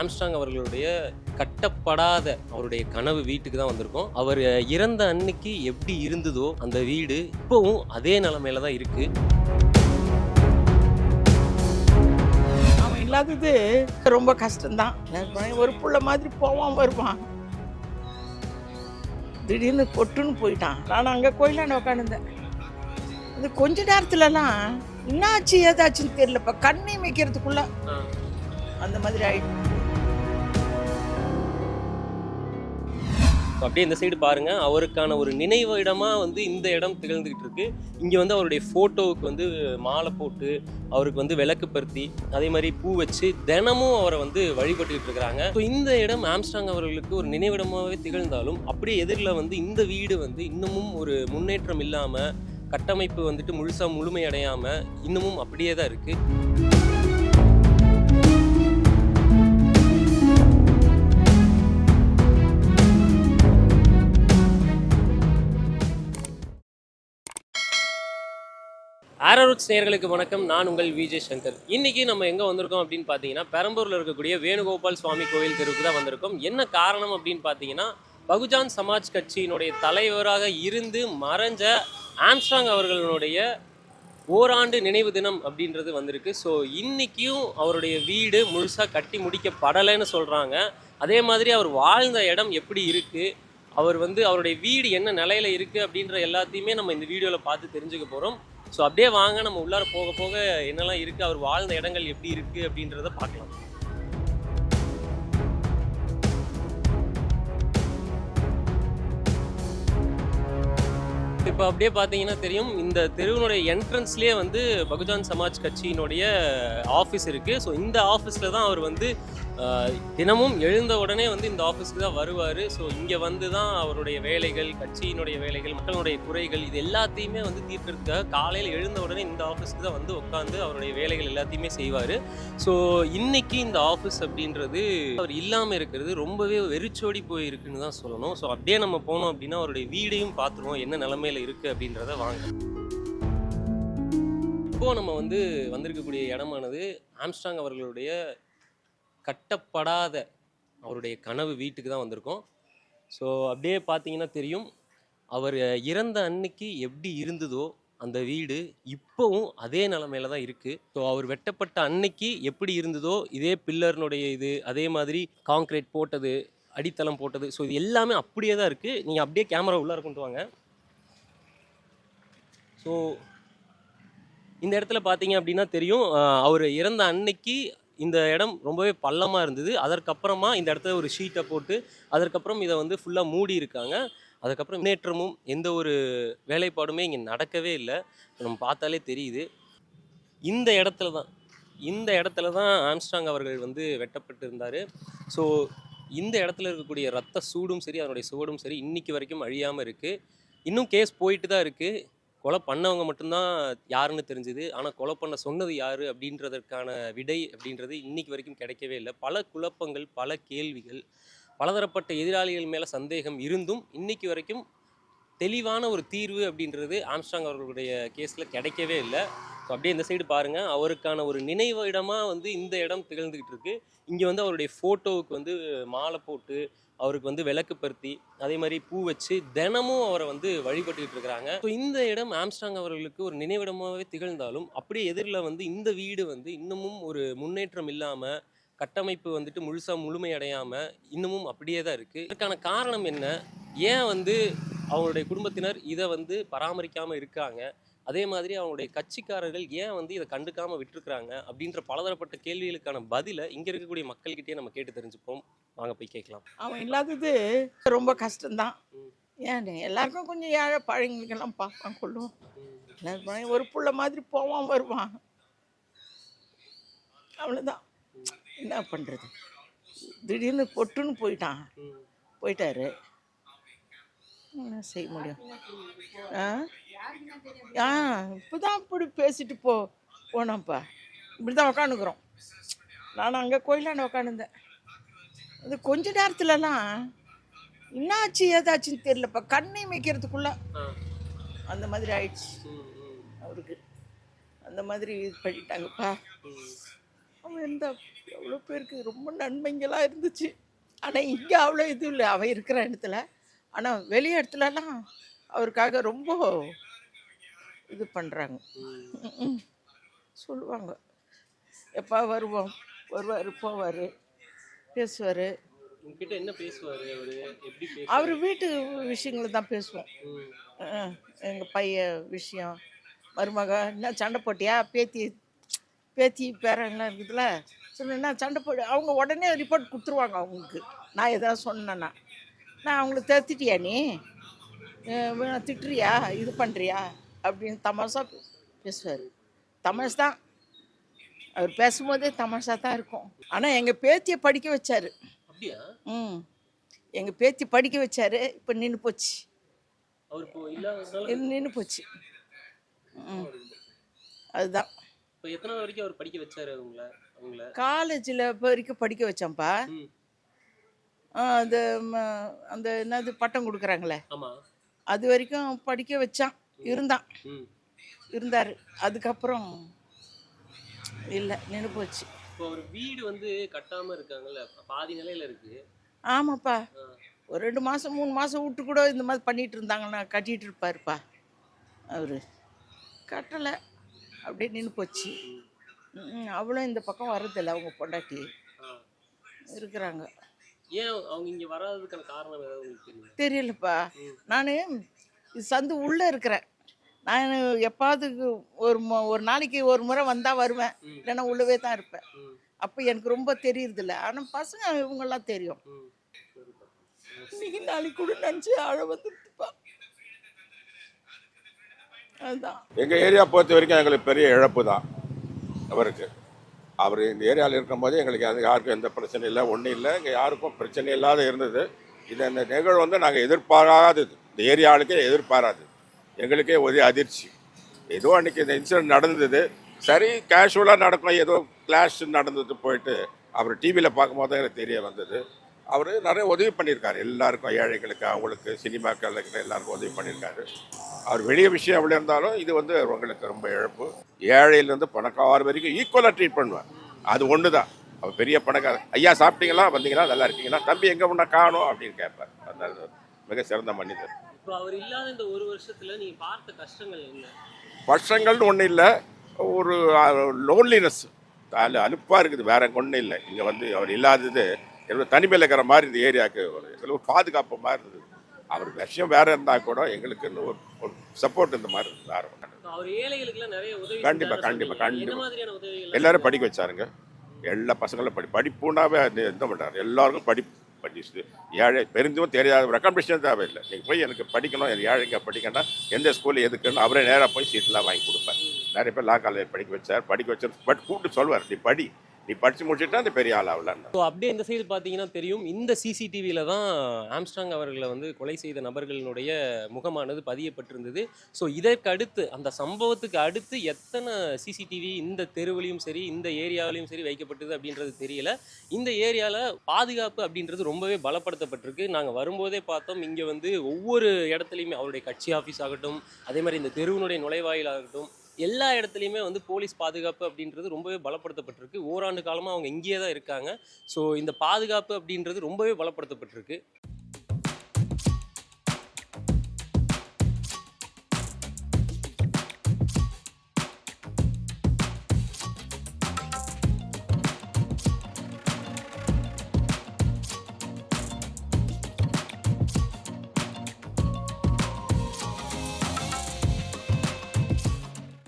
Armstrong அவர்களுடைய கட்டப்படாத அவருடைய கனவு வீட்டுக்கு தான் வந்திருக்கோம். அவர் இறந்த அன்னைக்கு எப்படி இருந்ததோ அந்த வீடு இப்போவும் அதே நிலைமையில தான் இருக்கு. அவன் இல்லாதது ரொம்ப கஷ்டம்தான். ஒரு புள்ள மாதிரி போவான் வருவான். திடீர்னு பொட்டுன்னு போயிட்டான். நான் அங்கே கோயிலாண்ட உட்காந்துருந்தேன் இது கொஞ்ச நேரத்துலலாம் என்னாச்சு ஏதாச்சுன்னு தெரியலப்பா. கண்ணை வைக்கிறதுக்குள்ள அந்த மாதிரி ஆயிடுச்சு. அப்படியே இந்த சைடு பாருங்க. அவருக்கான ஒரு நினைவு இடமா வந்து இந்த இடம் திகழ்ந்துகிட்டு இருக்கு. இங்க வந்து அவருடைய போட்டோவுக்கு வந்து மாலை போட்டு அவருக்கு வந்து விளக்கு பருத்தி அதே மாதிரி பூ வச்சு தினமும் அவரை வந்து வழிபட்டுக்கிட்டு இருக்கிறாங்க. ஸோ இந்த இடம் ஆம்ஸ்டாங் அவர்களுக்கு ஒரு நினைவிடமாகவே திகழ்ந்தாலும் அப்படியே எதிரில் வந்து இந்த வீடு வந்து இன்னமும் ஒரு முன்னேற்றம் இல்லாமல் கட்டமைப்பு வந்துட்டு முழுசாக முழுமையடையாமல் இன்னமும் அப்படியே தான் இருக்குது ஆரோரூட்ஸ் நேயர்களுக்கு வணக்கம். நான் உங்கள் விஜய் சங்கர் இன்னைக்கு நம்ம எங்கே வந்திருக்கோம் அப்படின்னு பார்த்தீங்கன்னா பெரம்பூரில் இருக்கக்கூடிய வேணுகோபால் சுவாமி கோயில் தெருவுக்கு தான் வந்திருக்கோம். என்ன காரணம் அப்படின்னு பார்த்தீங்கன்னா பகுஜான் சமாஜ் கட்சியினுடைய தலைவராக இருந்து மறைஞ்ச ஆம்ஸ்ட்ராங் அவர்களுடைய ஓராண்டு நினைவு தினம் அப்படின்றது வந்திருக்கு. ஸோ இன்றைக்கும் அவருடைய வீடு முழுசாக கட்டி முடிக்கப்படலைன்னு சொல்கிறாங்க அதே மாதிரி அவர் வாழ்ந்த இடம் எப்படி இருக்குது அவர் வந்து அவருடைய வீடு என்ன நிலையில இருக்குது அப்படின்ற எல்லாத்தையுமே நம்ம இந்த வீடியோவில் பார்த்து தெரிஞ்சுக்க போகிறோம் ஸோ அப்படியே வாங்க நம்ம உள்ளார போக போக என்னெல்லாம் இருக்குது அவர் வாழ்ந்த இடங்கள் எப்படி இருக்குது அப்படின்றத பார்க்கலாம். இப்போ அப்படியே பார்த்தீங்கன்னா தெரியும். இந்த தெருவினுடைய என்ட்ரன்ஸ்லேயே வந்து பகுஜான் சமாஜ் கட்சியினுடைய ஆஃபீஸ் இருக்குது ஸோ இந்த ஆஃபீஸில் தான் அவர் வந்து தினமும் எழுந்த உடனே வந்து இந்த ஆஃபீஸ்க்கு தான் வருவார். ஸோ இங்கே வந்து தான் அவருடைய வேலைகள் கட்சியினுடைய வேலைகள் மக்களுடைய குறைகள் இது எல்லாத்தையுமே வந்து தீர்க்கறதுக்காக காலையில் எழுந்த உடனே இந்த ஆஃபீஸ்க்கு தான் வந்து உட்காந்து அவருடைய வேலைகள் எல்லாத்தையுமே செய்வார். ஸோ இன்றைக்கி இந்த ஆஃபீஸ் அப்படின்றது அவர் இல்லாமல் இருக்கிறது ரொம்பவே வெறிச்சோடி போயிருக்குன்னு தான் சொல்லணும். ஸோ அப்படியே நம்ம போனோம் அப்படின்னா அவருடைய வீடையும் பார்த்துருவோம் என்ன நிலமையில இருக்குது அப்படின்றத வாங்க. இப்போது நம்ம வந்து வந்திருக்கக்கூடிய இடமானது ஆம்ஸ்டாங் அவர்களுடைய கட்டப்படாத அவருடைய கனவு வீட்டுக்கு தான் வந்திருக்கோம். ஸோ அப்படியே பார்த்தீங்கன்னா தெரியும் அவர் இறந்த அன்னைக்கு எப்படி இருந்ததோ அந்த வீடு இப்போவும் அதே நிலமையில தான் இருக்குது ஸோ அவர் வெட்டப்பட்ட அன்னைக்கு எப்படி இருந்ததோ இதே பில்லர்னுடைய இது அதே மாதிரி காங்க்ரீட் போட்டது அடித்தளம் போட்டது. ஸோ இது எல்லாமே அப்படியே தான் இருக்குது நீங்கள் அப்படியே கேமரா உள்ளார கொண்டு வாங்க. ஸோ இந்த இடத்துல பார்த்தீங்க அப்படின்னா தெரியும் அவர் இறந்த அன்னைக்கு இந்த இடம் ரொம்பவே பள்ளமாக இருந்தது. அதற்கப்புறமா இந்த இடத்துல ஒரு ஷீட்டை போட்டு அதற்கப்புறம் இதை வந்து ஃபுல்லாக மூடி இருக்காங்க. அதுக்கப்புறம் முன்னேற்றமும் எந்த ஒரு வேலைப்பாடுமே இங்கே நடக்கவே இல்லை. நம்ம பார்த்தாலே தெரியுது. இந்த இடத்துல தான் இந்த இடத்துல தான் ஆம்ஸ்டாங் அவர்கள் வந்து வெட்டப்பட்டு இருந்தார் ஸோ இந்த இடத்துல இருக்கக்கூடிய ரத்த சூடும் சரி அதனுடைய சுவடும் சரி இன்னைக்கு வரைக்கும் அழியாமல் இருக்குது இன்னும் கேஸ் போயிட்டு தான் இருக்குது கொலை பண்ணவங்க மட்டும்தான் யாருன்னு தெரிஞ்சுது. ஆனால் கொலை பண்ண சொன்னது யார் அப்படின்றதற்கான விடை அப்படின்றது இன்னைக்கு வரைக்கும் கிடைக்கவே இல்லை. பல குழப்பங்கள் பல கேள்விகள் பலதரப்பட்ட எதிராளிகள் மேலே சந்தேகம் இருந்தும் இன்னைக்கு வரைக்கும் தெளிவான ஒரு தீர்வு அப்படின்றது ஆம்ஸ்டாங் அவர்களுடைய கேஸில் கிடைக்கவே இல்லை. ஸோ அப்படியே இந்த சைடு பாருங்கள் அவருக்கான ஒரு நினைவு இடமாக வந்து இந்த இடம் திகழ்ந்துக்கிட்டு இருக்கு. இங்கே வந்து அவருடைய ஃபோட்டோவுக்கு வந்து மாலை போட்டு அவருக்கு வந்து விளக்கு பருத்தி அதே மாதிரி பூ வச்சு தினமும் அவரை வந்து வழிபட்டுக்கிட்டு இருக்கிறாங்க. ஸோ இந்த இடம் ஆம்ஸ்டாங் அவர்களுக்கு ஒரு நினைவிடமாகவே திகழ்ந்தாலும் அப்படியே எதிரில் வந்து இந்த வீடு வந்து இன்னமும் ஒரு முன்னேற்றம் இல்லாமல் கட்டமைப்பு வந்துட்டு முழுசாக முழுமையடையாமல் இன்னமும் அப்படியே தான் இருக்குது இதற்கான காரணம் என்ன? ஏன் வந்து அவங்களுடைய குடும்பத்தினர் இதை வந்து பராமரிக்காமல் இருக்காங்க? அதே மாதிரி அவங்களுடைய கட்சிக்காரர்கள் ஏன் வந்து இதை கண்டுக்காமல் விட்டுருக்குறாங்க அப்படின்ற பலதரப்பட்ட கேள்விகளுக்கான பதிலை இங்கே இருக்கக்கூடிய மக்கள்கிட்டயே நம்ம கேட்டு தெரிஞ்சுப்போம். வாங்க போய் கேட்கலாம். அவன் இல்லாதது ரொம்ப கஷ்டம்தான். ஏன் எல்லாருக்கும் கொஞ்சம் ஏழை பழங்களுக்கெல்லாம் பார்ப்பான் எல்லாரும் ஒரு புள்ள மாதிரி போவான் வருவான். அவ்வளோதான் என்ன பண்ணுறது திடீர்னு பொட்டுன்னு போயிட்டான். போயிட்டாரு. என்ன செய்ய முடியும் ஆ? ஆ இப்போ தான் இப்படி பேசிட்டு போ போனோம்ப்பா இப்படி தான் உக்காந்துக்கிறோம். நான் அங்கே கோயிலாண்ட உக்காந்துருந்தேன். அது கொஞ்ச நேரத்துலலாம் என்னாச்சு ஏதாச்சுன்னு தெரியலப்பா. கண்ணை வைக்கிறதுக்குள்ள அந்த மாதிரி ஆயிடுச்சு. அவருக்கு அந்த மாதிரி இது பண்ணிட்டாங்கப்பா. அவன் இருந்தா எவ்வளோ பேருக்கு ரொம்ப நன்மைங்களாக இருந்துச்சு. ஆனால் இங்கே அவ்வளோ இது இல்லை. அவன் இருக்கிற இடத்துல ஆனால் வெளி இடத்துலலாம் அவருக்காக ரொம்ப இது பண்ணுறாங்க சொல்லுவாங்க. எப்போ வருவோம்? வருவார் போவார் பேசுவார். உங்ககிட்ட என்ன பேசுவாரு அவரு? எப்படி அவர் வீட்டு விஷயங்களை தான் பேசுவோம். எங்கள் பையன் விஷயம் மருமக என்ன சண்டை போட்டியா? பேத்தி பேத்தி பேரெல்லாம் இருக்குதுல்ல. சொன்னா சண்டை போடு அவங்க உடனே ரிப்போர்ட் கொடுத்துருவாங்க அவங்களுக்கு. நான் எதாவது சொன்னேன்னா. நான் அவங்கள திட்டியா நீ? திட்டுறியா? இது பண்ணுறியா அப்படின்னு தமாஷா பேசுவார். தமாஷ் தான். அவர் பேசும்போதே தமாஷா தான் இருக்கும். ஆனால் எங்கள் பேத்தியை படிக்க வச்சாரு. அப்படியா? ம். எங்கள் பேத்தி படிக்க வச்சாரு. இப்போ நின்று போச்சு. இப்போ நின்று போச்சு. ம். அதுதான். இப்போ எத்தனை வரைக்கும் அவர் படிக்க வச்சாரு அவங்கள காலேஜில் வரைக்கும் படிக்க வச்சேன்ப்பா. அந்த அந்த என்னது பட்டம் கொடுக்குறாங்களே. அது வரைக்கும் படிக்க வச்சான். இருந்தான். இருந்தார். அதுக்கப்புறம் இல்லை நின்று போச்சு. இப்போ அவர் வீடு வந்து கட்டாம இருக்காங்கல்ல பாதி நிலையில இருக்கு. ஆமாப்பா. ஒரு ரெண்டு மாதம் மூணு மாதம் விட்டு கூட இந்த மாதிரி பண்ணிட்டு இருந்தாங்கன்னா கட்டிட்டு இருப்பாருப்பா அவர். கட்டலை. அப்படியே நின்று போச்சு. அவளும் இந்த பக்கம் வர்றதில்ல அவங்க பொண்டாட்டி. இருக்கிறாங்க. ஏன் அவங்க இங்க வராததுக்கான காரணம் ஏதாவது உங்களுக்கு தெரியுமா? தெரியலப்பா. நான் சந்து உள்ளே இருக்கிறேன். நான் எப்பாவது ஒரு மு- ஒரு நாளைக்கு ஒரு முறை வந்தால் வருவேன். ம். இல்லைன்னா உள்ளவே தான் இருப்பேன். ம். அப்போ எனக்கு ரொம்ப தெரியறதில்ல. ஆனால் பசங்க இவங்கெல்லாம் தெரியும். ம். சரிப்பா இன்னைக்கு நாளைக்கு கூட நினச்சி அழ வந்துட்டுப்பா அதுதான் எங்கள் ஏரியா பொறுத்த வரைக்கும் எங்களுக்கு பெரிய இழப்பு தான் அவருக்கு. அவர் இந்த ஏரியாவில் இருக்கும்போது எங்களுக்கு அது யாருக்கும் எந்த பிரச்சனையும் இல்லை ஒன்றும் இல்லை. இங்கே யாருக்கும் பிரச்சனை இல்லாத இருந்தது. இது அந்த நிகழ்வு வந்து நாங்கள் எதிர்பாராதது. இந்த ஏரியாவுக்கே எதிர்பாராது. எங்களுக்கே ஒரே அதிர்ச்சி. ஏதோ அன்றைக்கி இந்த இன்சிடென்ட் நடந்தது. சரி கேஷுவலாக நடக்கும். ஏதோ கிளாஷ் நடந்தது போயிட்டு அவர் டிவியில் பார்க்கும்போது தான் எனக்கு தெரிய வந்தது. அவர் நிறைய உதவி பண்ணியிருக்காரு. எல்லாருக்கும் ஏழைகளுக்கு அவங்களுக்கு சினிமாக்களுக்கு எல்லாருக்கும் உதவி பண்ணியிருக்காரு. அவர் வெளிய விஷயம் எவ்வளோ இருந்தாலும் இது வந்து உங்களுக்கு ரொம்ப இழப்பு. ஏழையிலேருந்து பணக்கார வரைக்கும் ஈக்குவலாக ட்ரீட் பண்ணுவேன் அது ஒன்று தான் அவர் பெரிய பணக்கார ஐயா சாப்பிட்டீங்களா? வந்தீங்களா? நல்லா இருக்கீங்களா? தம்பி எங்கே ஒன்றா காணும்? அப்படின்னு கேட்பார். அந்த மிக சிறந்த மனிதர். இப்போ அவர் இல்லாத இந்த ஒரு வருஷத்துல நீங்க பார்த்த கஷ்டங்கள் என்ன? வருஷங்கள்னு ஒன்றும் இல்லை. ஒரு லோன்லினஸ் அலு அலுப்பாக இருக்குது. வேற ஒன்றும் இல்லை. இங்கே வந்து அவர் இல்லாதது என்னோட தனிமையில் இருக்கிற மாதிரி இந்த ஏரியாவுக்கு ஒரு எங்களுக்கு பாதுகாப்பு மாதிரி இருந்தது. அவர் விஷயம் வேற இருந்தால் கூட எங்களுக்கு ஒரு சப்போர்ட் இந்த மாதிரி இருந்தது ஒண்ணும் இல்ல. இப்போ அவர் ஏழைகளுக்குலாம் நிறைய உதவி கண்டிப்பா, செஞ்சாருன்னு கண்டிப்பா, சொன்னீங்க. என்ன கண்டிப்பா. மாதிரியான உதவிகள் எல்லாரும் படிக்க வச்சாருங்க. எல்லா பசங்களும் படி படிப்புனாவே எந்த பண்ணுறாரு எல்லாருக்கும் படி படிச்சு ஏழை பெருந்தும் தெரியாத ரெக்கமெண்டேஷன் தேவையில்லை. நீங்கள் போய் எனக்கு படிக்கணும் எனக்கு ஏழைங்க படிக்கணும்னா எந்த ஸ்கூல் எதுக்குன்னு அவரே நேராக போய் சீட்லாம் வாங்கி கொடுப்பார். நிறைய பேர் லா காலேஜ் படிக்க வச்சார் படிக்க வச்சார் பட் கூப்பிட்டு சொல்வார் நீ படி. நீ படித்து முடிச்சுட்டா அந்த பெரிய ஆள் ஆகலான் ஸோ அப்படியே இந்த சைடு பார்த்தீங்கன்னா தெரியும். இந்த சிசிடிவியில் தான் ஆம்ஸ்ட்ராங் அவர்களை வந்து கொலை செய்த நபர்களினுடைய முகமானது பதியப்பட்டிருந்தது. ஸோ இதற்கு அடுத்து அந்த சம்பவத்துக்கு அடுத்து எத்தனை சிசிடிவி இந்த தெருவிலையும் சரி இந்த ஏரியாவிலையும் சரி வைக்கப்பட்டது அப்படின்றது தெரியல. இந்த ஏரியாவில் பாதுகாப்பு அப்படின்றது ரொம்பவே பலப்படுத்தப்பட்டிருக்கு. நாங்கள் வரும்போதே பார்த்தோம் இங்கே வந்து ஒவ்வொரு இடத்துலையுமே அவருடைய கட்சி ஆஃபீஸ் ஆகட்டும் அதே மாதிரி இந்த தெருவினுடைய நுழைவாயில் ஆகட்டும் எல்லா இடத்துலையுமே வந்து போலீஸ் பாதுகாப்பு அப்படின்றது ரொம்பவே பலப்படுத்தப்பட்டிருக்கு. ஓராண்டு காலமாக அவங்க இங்கேயே தான் இருக்காங்க. ஸோ இந்த பாதுகாப்பு அப்படின்றது ரொம்பவே பலப்படுத்தப்பட்டிருக்கு.